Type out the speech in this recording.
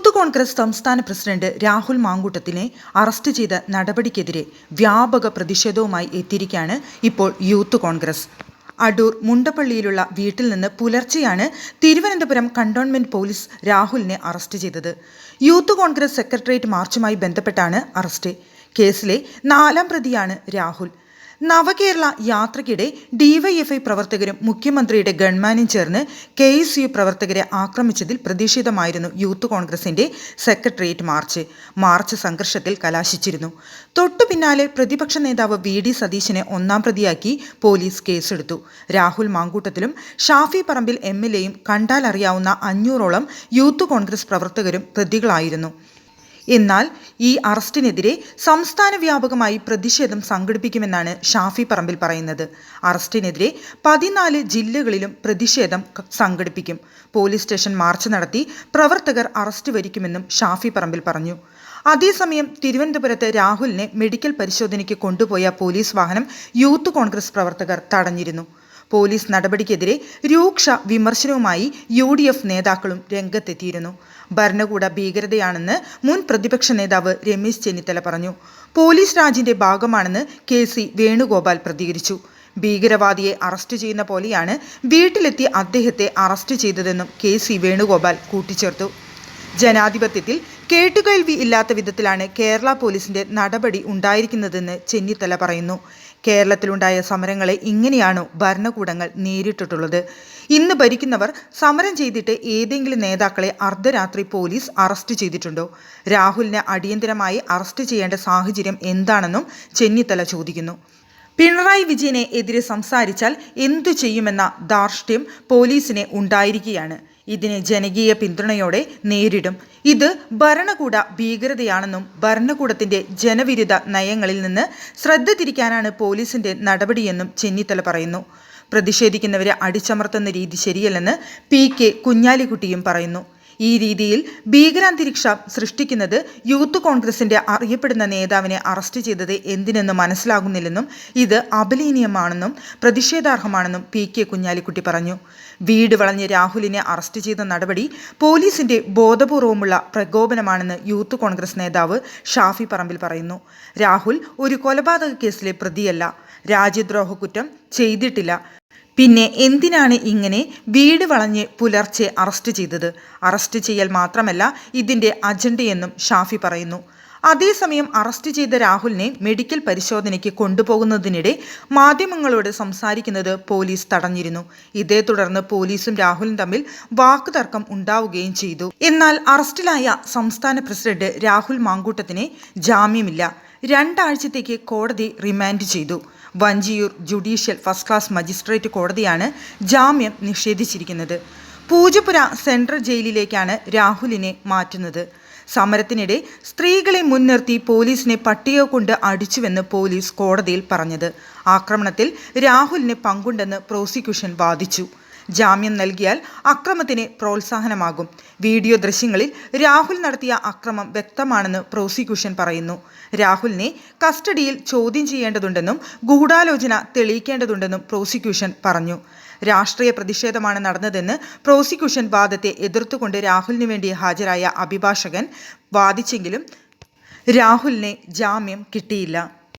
Youth Congress സംസ്ഥാന president Rahul മാങ്കൂട്ടത്തിനെ arrest ചെയ്ത നടപടിക്കെതിരെ വ്യാപക പ്രതിഷേധവുമായി എത്തിയിരിക്കുകയാണ് ഇപ്പോൾ യൂത്ത് കോൺഗ്രസ്. അടൂർ മുണ്ടപ്പള്ളിയിലുള്ള വീട്ടിൽ നിന്ന് പുലർച്ചെയാണ് തിരുവനന്തപുരം കണ്ടോൺമെന്റ് പോലീസ് രാഹുലിനെ അറസ്റ്റ് ചെയ്തത്. യൂത്ത് കോൺഗ്രസ് സെക്രട്ടേറിയറ്റ് മാർച്ചുമായി ബന്ധപ്പെട്ടാണ് അറസ്റ്റ്. കേസിലെ നാലാം പ്രതിയാണ് രാഹുൽ. നവകേരള യാത്രയ്ക്കിടെ ഡിവൈഎഫ്ഐ പ്രവർത്തകരും മുഖ്യമന്ത്രിയുടെ ഗൺമാനും ചേർന്ന് കെ എസ് യു പ്രവർത്തകരെ ആക്രമിച്ചതിൽ പ്രതിഷേധമായിരുന്നു യൂത്ത് കോൺഗ്രസിന്റെ സെക്രട്ടേറിയറ്റ് മാർച്ച്. മാർച്ച് സംഘർഷത്തിൽ കലാശിച്ചിരുന്നു. തൊട്ടു പിന്നാലെ പ്രതിപക്ഷ നേതാവ് വി ഡി സതീശനെ ഒന്നാം പ്രതിയാക്കി പോലീസ് കേസെടുത്തു. രാഹുൽ മാങ്കൂട്ടത്തിലും ഷാഫി പറമ്പിൽ എം എൽ എയും കണ്ടാലറിയാവുന്ന അഞ്ഞൂറോളം യൂത്ത് കോൺഗ്രസ് പ്രവർത്തകരും പ്രതികളായിരുന്നു. എന്നാൽ ഈ അറസ്റ്റിനെതിരെ സംസ്ഥാന വ്യാപകമായി പ്രതിഷേധം സംഘടിപ്പിക്കുമെന്നാണ് ഷാഫി പറമ്പിൽ പറയുന്നത്. അറസ്റ്റിനെതിരെ പതിനാല് ജില്ലകളിലും പ്രതിഷേധം സംഘടിപ്പിക്കും. പോലീസ് സ്റ്റേഷൻ മാർച്ച് നടത്തി പ്രവർത്തകർ അറസ്റ്റ് വരിക്കുമെന്നും ഷാഫി പറമ്പിൽ പറഞ്ഞു. അതേസമയം തിരുവനന്തപുരത്ത് രാഹുലിനെ മെഡിക്കൽ പരിശോധനയ്ക്ക് കൊണ്ടുപോയ പോലീസ് വാഹനം യൂത്ത് കോൺഗ്രസ് പ്രവർത്തകർ തടഞ്ഞിരുന്നു. പോലീസ് നടപടിക്കെതിരെ രൂക്ഷ വിമർശനവുമായി യു ഡി എഫ് നേതാക്കളും രംഗത്തെത്തിയിരുന്നു. ഭരണകൂട ഭീകരതയാണെന്ന് മുൻ പ്രതിപക്ഷ നേതാവ് രമേശ് ചെന്നിത്തല പറഞ്ഞു. പോലീസ് രാജിന്റെ ഭാഗമാണെന്ന് കെ സി വേണുഗോപാൽ പ്രതികരിച്ചു. ഭീകരവാദിയെ അറസ്റ്റ് ചെയ്യുന്ന പോലെയാണ് വീട്ടിലെത്തി അദ്ദേഹത്തെ അറസ്റ്റ് ചെയ്തതെന്നും കെ സി വേണുഗോപാൽ കൂട്ടിച്ചേർത്തു. ജനാധിപത്യത്തിൽ കേട്ടുകേൾവി ഇല്ലാത്ത വിധത്തിലാണ് കേരള പോലീസിന്റെ നടപടി ഉണ്ടായിരിക്കുന്നതെന്ന് ചെന്നിത്തല പറയുന്നു. കേരളത്തിലുണ്ടായ സമരങ്ങളെ ഇങ്ങനെയാണോ ഭരണകൂടങ്ങൾ നേരിട്ടിട്ടുള്ളത്? ഇന്ന് ഭരിക്കുന്നവർ സമരം ചെയ്തിട്ട് ഏതെങ്കിലും നേതാക്കളെ അർദ്ധരാത്രി പോലീസ് അറസ്റ്റ് ചെയ്തിട്ടുണ്ടോ? രാഹുലിനെ അടിയന്തരമായി അറസ്റ്റ് ചെയ്യേണ്ട സാഹചര്യം എന്താണെന്നും ചെന്നിത്തല ചോദിക്കുന്നു. പിണറായി വിജയനെ എതിരെ സംസാരിച്ചാൽ എന്തു ചെയ്യുമെന്ന ധാർഷ്ട്യം പോലീസിനെ ഉണ്ടായിരിക്കുകയാണ്. ഇതിനെ ജനകീയ പിന്തുണയോടെ നേരിടും. ഇത് ഭരണകൂട ഭീകരതയാണെന്നും ഭരണകൂടത്തിന്റെ ജനവിരുദ്ധ നയങ്ങളിൽ നിന്ന് ശ്രദ്ധ തിരിക്കാനാണ് പോലീസിന്റെ നടപടിയെന്നും ചെന്നിത്തല പറയുന്നു. പ്രതിഷേധിക്കുന്നവരെ അടിച്ചമർത്തുന്ന രീതി ശരിയല്ലെന്ന് പി കെ കുഞ്ഞാലിക്കുട്ടിയും പറയുന്നു. ഈ രീതിയിൽ ഭീകരാന്തരീക്ഷം സൃഷ്ടിക്കുന്നത് യൂത്ത് കോൺഗ്രസിന്റെ അറിയപ്പെടുന്ന നേതാവിനെ അറസ്റ്റ് ചെയ്തത് എന്തിനെന്ന് മനസ്സിലാകുന്നില്ലെന്നും ഇത് അപലീനീയമാണെന്നും പ്രതിഷേധാർഹമാണെന്നും പി കെ കുഞ്ഞാലിക്കുട്ടി പറഞ്ഞു. വീട് വളഞ്ഞ് രാഹുലിനെ അറസ്റ്റ് ചെയ്ത നടപടി പോലീസിന്റെ ബോധപൂർവമുള്ള പ്രകോപനമാണെന്ന് യൂത്ത് കോൺഗ്രസ് നേതാവ് ഷാഫി പറമ്പിൽ പറയുന്നു. രാഹുൽ ഒരു കൊലപാതക കേസിലെ പ്രതിയല്ല. രാജ്യദ്രോഹ കുറ്റം ചെയ്തിട്ടില്ല. പിന്നെ എന്തിനാണ് ഇങ്ങനെ വീട് വളഞ്ഞ് പുലർച്ചെ അറസ്റ്റ് ചെയ്തത്? അറസ്റ്റ് ചെയ്യൽ മാത്രമല്ല ഇതിന്റെ അജണ്ടയെന്നും ഷാഫി പറയുന്നു. അതേസമയം അറസ്റ്റ് ചെയ്ത രാഹുലിനെ മെഡിക്കൽ പരിശോധനയ്ക്ക് കൊണ്ടുപോകുന്നതിനിടെ മാധ്യമങ്ങളോട് സംസാരിക്കുന്നത് പോലീസ് തടഞ്ഞിരുന്നു. ഇതേ തുടർന്ന് പോലീസും രാഹുലും തമ്മിൽ വാക്കുതർക്കം ഉണ്ടാവുകയും ചെയ്തു. എന്നാൽ അറസ്റ്റിലായ സംസ്ഥാന പ്രസിഡന്റ് രാഹുൽ മാങ്കൂട്ടത്തിന് ജാമ്യമില്ല. രണ്ടാഴ്ചത്തേക്ക് കോടതി റിമാൻഡ് ചെയ്തു. Vanchiyoor judicial first class magistrate കോടതിയാണ് ജാമ്യം നിഷേധിച്ചിരിക്കുന്നത്. പൂജപ്പുര സെൻട്രൽ ജയിലിലേക്കാണ് രാഹുലിനെ മാറ്റുന്നത്. സമരത്തിനിടെ സ്ത്രീകളെ മുൻനിർത്തി പോലീസിനെ പട്ടിക കൊണ്ട് അടിച്ചുവെന്ന് പോലീസ് കോടതിയിൽ പറഞ്ഞത്. ആക്രമണത്തിൽ രാഹുലിന് പങ്കുണ്ടെന്ന് പ്രോസിക്യൂഷൻ വാദിച്ചു. ജാമ്യം നൽകിയാൽ അക്രമത്തിന് പ്രോത്സാഹനമാകും. വീഡിയോ ദൃശ്യങ്ങളിൽ രാഹുൽ നടത്തിയ അക്രമം വ്യക്തമാണെന്ന് പ്രോസിക്യൂഷൻ പറയുന്നു. രാഹുലിനെ കസ്റ്റഡിയിൽ ചോദ്യം ചെയ്യേണ്ടതുണ്ടെന്നും ഗൂഢാലോചന തെളിയിക്കേണ്ടതുണ്ടെന്നും പ്രോസിക്യൂഷൻ പറഞ്ഞു. രാഷ്ട്രീയ പ്രതിഷേധമാണ് നടന്നതെന്ന് പ്രോസിക്യൂഷൻ വാദത്തെ എതിർത്തുകൊണ്ട് രാഹുലിനു വേണ്ടി ഹാജരായ അഭിഭാഷകൻ വാദിച്ചെങ്കിലും രാഹുലിന് ജാമ്യം കിട്ടിയില്ല.